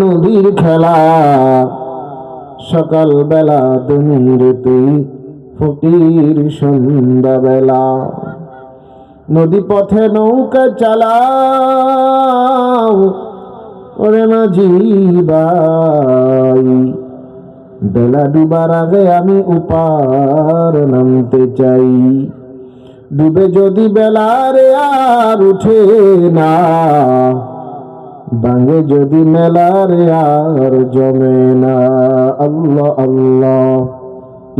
নদীর খেলা। সকাল বেলা দুনির তুই ফকির সন্ধ্যা বেলা নদী পথে নৌকা চালাও, ওরে মাঝি ভাই। বেলা ডুবার আগে আমি উপার নামতে চাই। ডুবে যদি বেলারে আর উঠে না বাঙে যদি মেলারে আর জমে না আল্লাহ আল্লাহ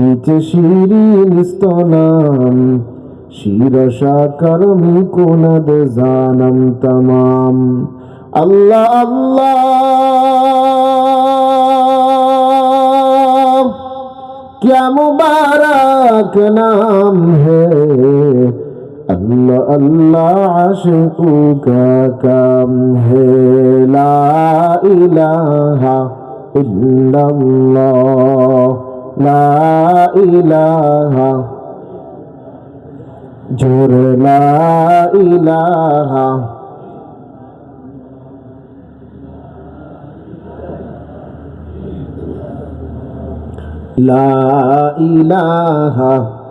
ইতে শিরিন স্তনাম শিরসা করমি কোনদ জানম তমাম আল্লাহ আল্লাহ क्या मुबारक नाम है अल्लाह अल्लाह आशिकों का काम है ला इलाहा इल्लल्लाह ला इलाहा जोर ला इलाहा ला इलाहा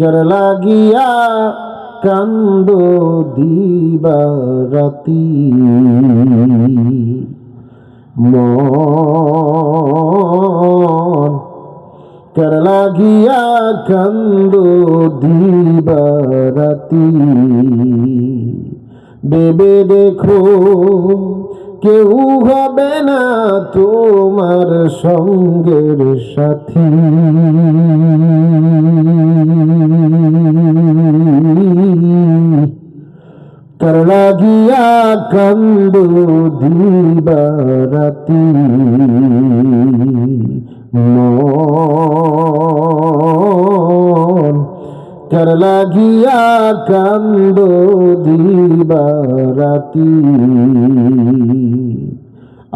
জর লাগিয়া কান্দ দিবারাতি। মন কর লাগিয়া কান্দ দিবারাতি। বেবে দেখো কেউ হবে না তোমার সঙ্গের সাথী। কান্দ দিবারাতি। মন করলা গিয়া কান্দ দিবারাতি।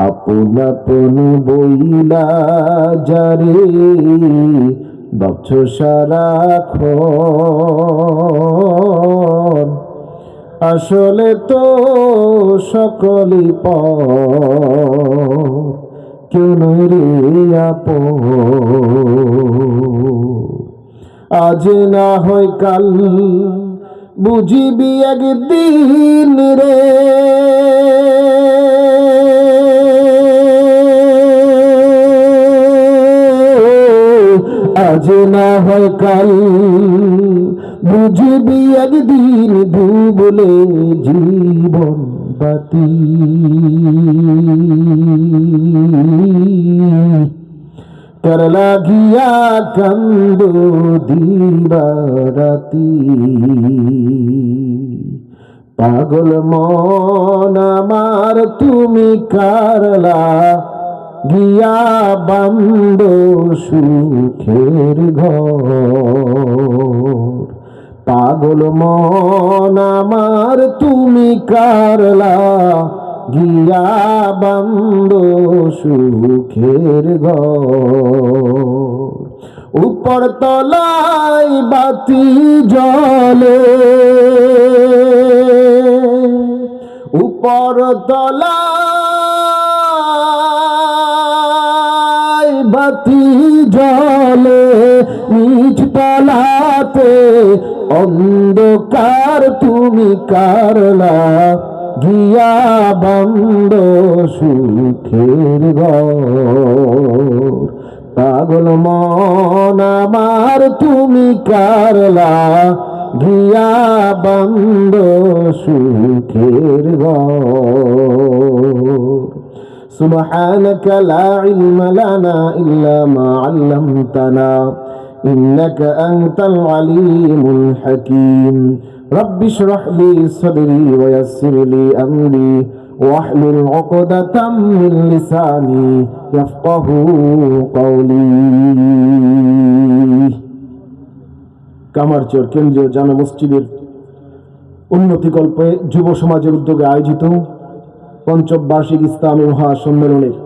আপন আপন বইলা যারে বক্ষ সারা আসলে তো সকলই প কেউ আপন? আজ না হয় কাল বুঝিবি একদিন রে। আজ না হয় কাল বুঝবি একদিন ডুবলে জীবন বাতি। করলা গিয়া কান্দ দিবারাতি। পাগল মন আমার, তুমি কারলা। গিয়া বান্দ সুখের ঘর। পাগল মন আমার, তুমি কারলা। গিয়া বান্দ সুখের ঘর। উপর তলায় বাতি জলে উপর তলায় বাতি জলে নিচ তলাতে, অন্ধকার তুমি কারলা গিয়া বন্ধ সুখের ঘর। পাগল মন আমার তুমি কারলা গিয়া বন্ধ সুখের ঘর। سبحانك لا علم لنا إلا ما علمتنا إنك أنت العليم الحكيم رب اشرح لي صدري ويسر لي أمري واحلل عقدة من لساني يفقه قولي কামারচর কেন্দ্রীয় জামে মসজিদের উন্নতিকল্পে যুব সমাজের উদ্যোগে আয়োজিত পঞ্চম বার্ষিক ইসলামী মহাসম্মেলনের